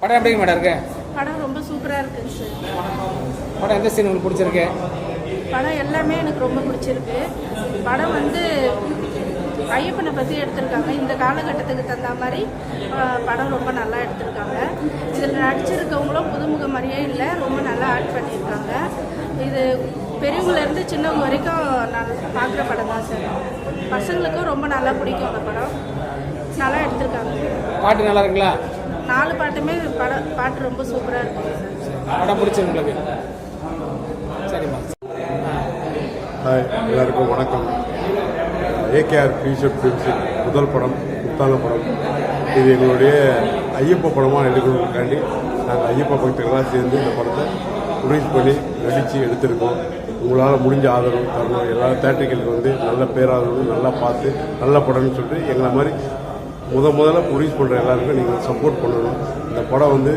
படம் எப்படி மேடம் இருக்கு? படம் ரொம்ப சூப்பராக இருக்குங்க சார் படம் எந்த சீன் உங்களுக்கு பிடிச்சிருக்கு? படம் எல்லாமே எனக்கு ரொம்ப பிடிச்சிருக்கு. படம் வந்து ஐயப்பனை பற்றி எடுத்திருக்காங்க. இந்த காலகட்டத்துக்கு தகுந்த மாதிரி அஹ், படம் ரொம்ப நல்லா எடுத்திருக்காங்க. இதில் நடிச்சிருக்கவங்களும் புதுமுக மாதிரியே இல்லை ரொம்ப நல்லா ஆட் பண்ணியிருக்காங்க. இது பெரியவங்கலேருந்து சின்னவங்க வரைக்கும் நான் பார்க்குற படம் தான் சார் பசங்களுக்கும் ரொம்ப நல்லா பிடிக்கும் அந்த படம். நல்லா எடுத்திருக்காங்க. பாட்டு நல்லா இருக்குங்களா? நாலு பாட்டுமே படம் பாட்டு ரொம்ப சூப்பராக இருக்குங்க சார். படம் பிடிச்சிருக்கு உங்களுக்கு? சரிம்மா. ஹாய் எல்லாருக்கும் வணக்கம். ஏகேஆர் ஃபியூச்சர் ஃபிலிம்ஸின் முதல் படம் முத்தான படம். இது எங்களுடைய ஐயப்ப படமாக எடுக்கணுக்காண்டி நாங்கள் ஐயப்ப பக்தர்களாக சேர்ந்து இந்த படத்தை ரிலீஸ் பண்ணி நடித்து எடுத்திருக்கோம். உங்களால் முடிஞ்ச ஆதரவு தரணும். எல்லா தேட்டர்களுக்கு வந்து நல்ல பேராதரவு நல்லா பார்த்து நல்ல படம்னு சொல்லிட்டு எங்களை மாதிரி முத முதல்ல ப்ரொடியூஸ் பண்ணுற எல்லாருக்கும் நீங்கள் சப்போர்ட் பண்ணணும். இந்த படம் வந்து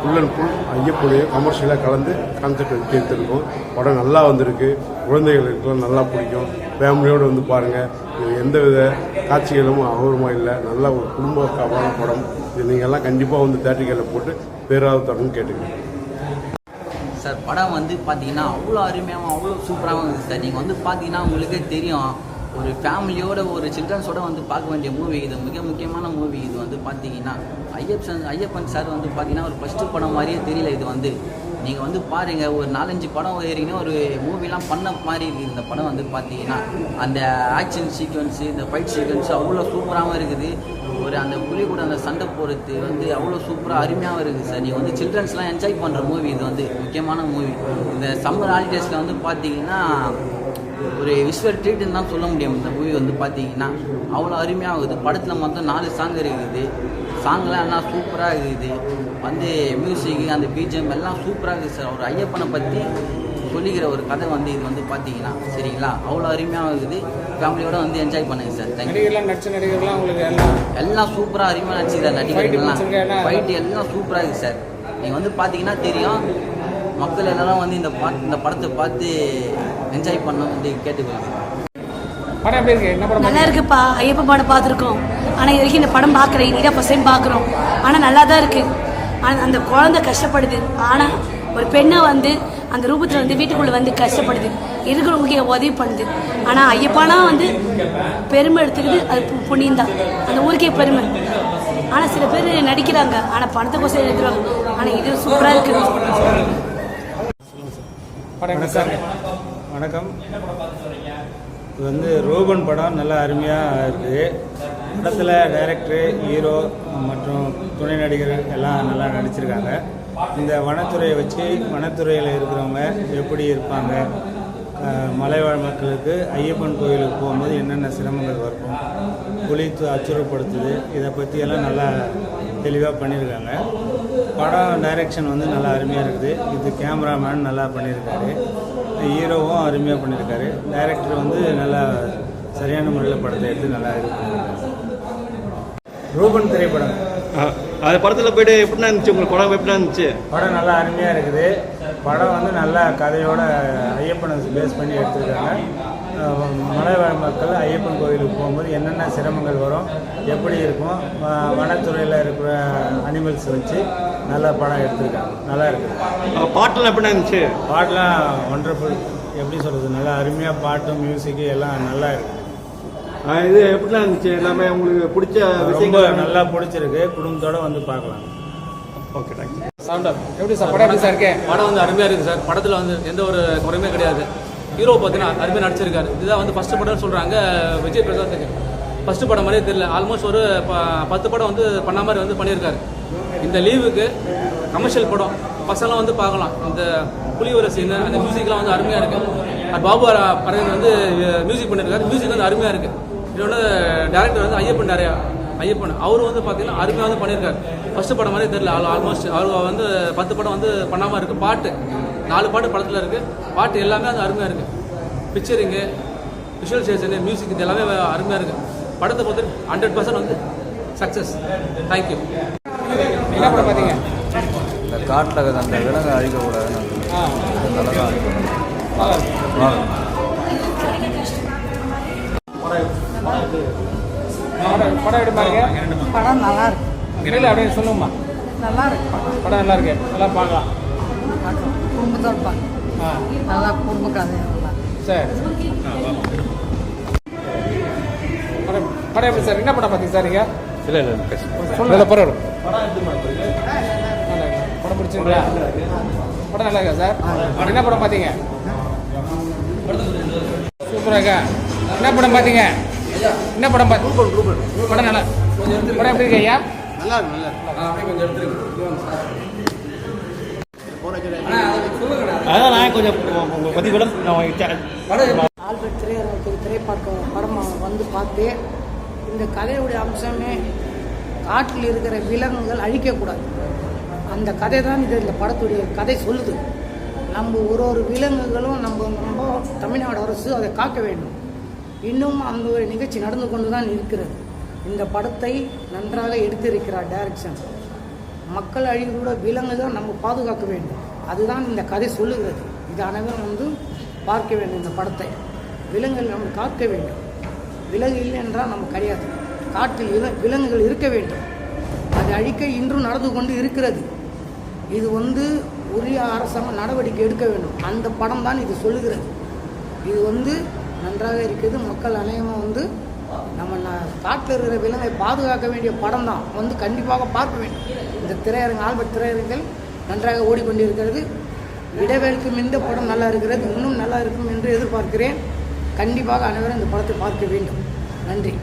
ஃபுல் அண்ட் ஃபுல் ஐயப்புடைய கமர்ஷியலாக கலந்து கான்செப்ட் வச்சு எடுத்திருக்கோம். படம் நல்லா வந்திருக்கு. குழந்தைகளுக்கெல்லாம் நல்லா பிடிக்கும். ஃபேமிலியோடு வந்து பாருங்கள் இது எந்த வித காட்சிகளும் அவருமா இல்லை. நல்ல ஒரு குடும்ப படம். இது நீங்கள் எல்லாம் கண்டிப்பாக வந்து தேட்டர்களில் போட்டு பேராவது தரணும்னு கேட்டுக்கிறேன். சார் படம் வந்து பார்த்தீங்கன்னா அவ்வளோ அருமையாகவும் அவ்வளோ சூப்பராகவும் இருக்குது சார். நீங்கள் வந்து பார்த்தீங்கன்னா உங்களுக்கே தெரியும். ஒரு ஃபேமிலியோட ஒரு சில்ட்ரன்ஸோட வந்து பார்க்க வேண்டிய மூவி இது மிக முக்கியமான மூவி இது வந்து பார்த்தீங்கன்னா ஐயப்பன் ஐயப்பன் சார் வந்து பார்த்தீங்கன்னா ஒரு ஃபஸ்ட்டு படம் மாதிரியே தெரியல இது வந்து. நீங்கள் வந்து பாருங்கள் ஒரு நாலஞ்சு படம் ஏறிங்கன்னா ஒரு மூவிலாம் பண்ண மாதிரி இருக்குது இந்த படம் வந்து பார்த்தீங்கன்னா அந்த ஆக்ஷன் சீக்வன்ஸு இந்த ஃபைட் சீக்வன்ஸு அவ்வளோ சூப்பராகவும் இருக்குது. ஒரு அந்த புலி கூட அந்த சண்டை போகிறது வந்து அவ்வளோ சூப்பராக அருமையாகவும் இருக்குது சார் நீங்கள் வந்து சில்ட்ரன்ஸ்லாம் என்ஜாய் பண்ணுற மூவி இது வந்து முக்கியமான மூவி இந்த சம்மர் ஹாலிடேஸில் வந்து பார்த்தீங்கன்னா ஒரு விஸ்வர் ட்ரீட்னு தான் சொல்ல முடியும். இந்த மூவி வந்து பார்த்தீங்கன்னா அவ்வளோ அருமையாகுது. படத்தில் மொத்தம் நாலு சாங் இருக்குது. சாங்லாம் எல்லாம் சூப்பராக இருக்குது. வந்து மியூசிக் அந்த பிஜிஎம் எல்லாம் சூப்பராக இருக்குது சார் ஒரு ஐயப்பனை பற்றி சொல்லிக்கிற ஒரு கதை வந்து இது வந்து பார்த்தீங்கன்னா சரிங்களா? அவ்வளோ அருமையாக இருக்குது ஃபேமிலியோட வந்து என்ஜாய் பண்ணுங்க சார் நடிகர்லாம் நடிச்ச நடிகர்லாம் உங்களுக்கு எல்லாம் எல்லாம் சூப்பராக அருமையாக நடிச்சுக்கிறார் நடிகர்கள்லாம். பிடிச்சிருக்கா என்ன? ஃபைட்டு எல்லாம் சூப்பராக இருக்குது சார் நீங்கள் வந்து பார்த்தீங்கன்னா தெரியும் மக்கள் எல்லாரும் வந்து இந்த பாட் இந்த படத்தை பார்த்து என்ஜாய் பண்ணணும் வந்து கேட்டுக்கொள்கிறேன். படம் எப்படி இருக்கு? என்ன படம் நல்லா இருக்குப்பா. ஐயப்ப படம் பார்த்துருக்கோம். ஆனால் இது வரைக்கும் இந்த படம் பார்க்கல. இனிதான் ஃபஸ்ட் டைம் பார்க்குறோம். ஆனால் நல்லா தான் இருக்கு. ஆனால் அந்த குழந்தை கஷ்டப்படுது. ஆனால் ஒரு பெண்ணை வந்து அந்த ரூபத்தில் வந்து வீட்டுக்குள்ளே வந்து கஷ்டப்படுது. இருக்கிறவங்களுக்கு உதவி பண்ணுது. ஆனால் ஐயப்பானா வந்து பெருமை எடுத்துக்கிது. அது பு- புண்ணியம் தான் அந்த ஊருக்கே பெருமை. ஆனால் சில பேர் நடிக்கிறாங்க. ஆனால் பணத்துக்கோசம் எடுக்கிறாங்க ஆனால் இது சூப்பராக இருக்குது சார். வணக்கம். இது வந்து ரோபன் படம் நல்லா அருமையாக இருக்குது படத்தில் டைரக்டரு ஹீரோ மற்றும் துணை நடிகர்கள் எல்லாம் நல்லா நடிச்சிருக்காங்க. இந்த வனத்துறையை வச்சு வனத்துறையில் இருக்கிறவங்க எப்படி இருப்பாங்க? மலைவாழ் மக்களுக்கு ஐயப்பன் கோயிலுக்கு போகும்போது என்னென்ன சிரமங்கள் வரும்? புலி அச்சுறுப்படுத்துது. இதை பற்றியெல்லாம் நல்லா தெளிவாக பண்ணியிருக்காங்க. படம் டைரக்ஷன் வந்து நல்லா அருமையாக இருக்குது. இது கேமராமேன் நல்லா பண்ணியிருக்காரு. ஹீரோவும் அருமையாக பண்ணியிருக்காரு. டைரக்டர் வந்து நல்லா சரியான முறையில் படத்தை எடுத்து நல்லா இது ரூபன் திரைப்படம். அது படத்தில் போயிட்டு எப்படின்னா இருந்துச்சு? உங்களுக்கு படம் எப்படின்னா இருந்துச்சு? படம் நல்லா அருமையாக இருக்குது. படம் வந்து நல்ல கதையோட ஐயப்பனை பேஸ் பண்ணி எடுத்திருக்காங்க. மலைவாழ் மக்கள் ஐயப்பன் கோயிலுக்கு போகும்போது என்னென்ன சிரமங்கள் வரும் எப்படி இருக்கும் வ- வனத்துறையில் இருக்கிற அனிமல்ஸ் வச்சு நல்ல படம் எடுத்திருக்காங்க. நல்லா இருக்குது பாட்டெல்லாம் எப்படின்னா இருந்துச்சு? பாட்டெலாம் ஒண்டர்ஃபுல் எப்படி சொல்கிறது நல்லா அருமையாக பாட்டும் மியூசிக்கு எல்லாம் நல்லா இருக்கு. அஹ் இது எப்படின்னா இருந்துச்சு? எல்லாமே உங்களுக்கு பிடிச்ச ரொம்ப நல்லா பிடிச்சிருக்கு. குடும்பத்தோட வந்து பார்க்கலாம். ஓகே தேங்க்ஸ் சவுண்ட் எப்படி சார்? படம் எப்படி சார் இருக்கு? படம் வந்து அருமையாக இருக்குது சார். படத்தில் வந்து எந்த ஒரு குறையுமே கிடையாது. ஹீரோ பார்த்தீங்கன்னா அருமையாக நடிச்சிருக்காரு. இதுதான் வந்து ஃபஸ்ட்டு படம்னு சொல்கிறாங்க விஜய் பிரசாத்துக்கு ஃபஸ்ட்டு படம் மாதிரியே தெரியல. ஆல்மோஸ்ட் ஒரு ப- பத்து படம் வந்து பண்ண மாதிரி வந்து பண்ணியிருக்காரு. இந்த லீவுக்கு கமர்ஷியல் படம் பசங்களாம் வந்து பார்க்கலாம். இந்த புலிவர சீனு அந்த மியூசிக்லாம் வந்து அருமையாக இருக்குது அது பாபு அரவிந்த் வந்து மியூசிக் பண்ணியிருக்காரு மியூசிக் வந்து அருமையாக இருக்குது இன்னொன்று டேரக்டர் வந்து ஐயப்பன் நிறையா ஐயப்பன். அவர் வந்து பார்த்தீங்கன்னா அருமையாக வந்து பண்ணியிருக்காரு. ஃபர்ஸ்ட் படம் மாதிரி தெரியல. ஆல்மோஸ்ட் அவர் வந்து பத்து படம் வந்து பண்ணாமல் இருக்குது பாட்டு. நாலு பாட்டு படத்தில் இருக்குது பாட்டு எல்லாமே அது அருமையாக இருக்குது பிக்சரிங்கு விஷுவல் ஸ்டேஷனு மியூசிக் இது எல்லாமே அருமையாக இருக்குது படத்தை பொறுத்து ஹண்ட்ரட் பர்சன்ட் வந்து சக்ஸஸ் தேங்க்யூ என்ன படம் பார்த்தீங்க இந்த காட்டில் அந்த விலங்கு அழிக்கக்கூடாதுன்னு நல்லதாக அழிக்கணும் படம் படம் எப்படி பாருங்க? படம் நல்லா இருக்கு. இல்லை அப்படின்னு சொல்லுங்கம்மா நல்லா இருக்கு. படம் நல்லா இருக்கு. நல்லா பார்க்கலாம். குடும்பத்தோட பார்க்கலாம் ஆ. நல்லா குடும்ப கதை நல்லா சரி. படம் படம் எப்படி சார்? என்ன படம் பார்த்தீங்க சார் நீங்கள் இல்லை இல்லை பேச. சொல்லுங்க. படம் பிடிச்சிருக்கா படம் நல்லா இருக்கா. சார்? என்ன படம் பார்த்தீங்க? சூப்பராக இருக்கா? என்ன படம் பார்த்தீங்க? என்ன படம் பார்த்து படம் நல்லா படம் எப்படி இருக்கு ஐயா? அதான் நான் கொஞ்சம் உங்களை பற்றி கூட நான் ஆல்பர்ட் திரையரங்குக்கு திரைப்படம் படம் வந்து பார்த்து இந்த கதையுடைய அம்சமே காட்டில் இருக்கிற விலங்குகள் அழிக்கக்கூடாது. அந்த கதை தான் இது இந்த படத்துடைய கதை சொல்லுது. நம்ம ஒரு ஒரு விலங்குகளும் நம்ம நம்ம தமிழ்நாடு அரசு அதை காக்க வேண்டும். இன்னும் அந்த ஒரு நிகழ்ச்சி நடந்து கொண்டு தான் இருக்கிறது. இந்த படத்தை நன்றாக எடுத்திருக்கிறார் டைரக்ஷன் மக்கள் அழியக்கூட விலங்கு தான் நம்ம பாதுகாக்க வேண்டும். அதுதான் இந்த கதை சொல்லுகிறது. இது அனைவரும் வந்து பார்க்க வேண்டும் இந்த படத்தை. விலங்குகள் நம்ம காக்க வேண்டும். விலங்கு இல்லை என்றால் நம்ம கிடையாது. காட்டில் வில- விலங்குகள் இருக்க வேண்டும். அது அழிக்க இன்றும் நடந்து கொண்டு இருக்கிறது. இது வந்து உரிய அரசாங்கம் நடவடிக்கை எடுக்க வேண்டும். அந்த படம் தான் இது சொல்லுகிறது. இது வந்து நன்றாக இருக்குது. மக்கள் அநேகமாக வந்து நம்ம காட்டில் இருக்கிற விலங்கை பாதுகாக்க வேண்டிய படம் தான் வந்து கண்டிப்பாக பார்க்க வேண்டும். இந்த திரையரங்கு ஆல்பர்ட் திரையரங்கில் நன்றாக ஓடிக்கொண்டிருக்கிறது. இடைவேளைக்கும் இந்த படம் நல்லா இருக்கிறது. இன்னும் நல்லா இருக்கும் என்று எதிர்பார்க்கிறேன். கண்டிப்பாக அனைவரும் இந்த படத்தை பார்க்க வேண்டும். நன்றி.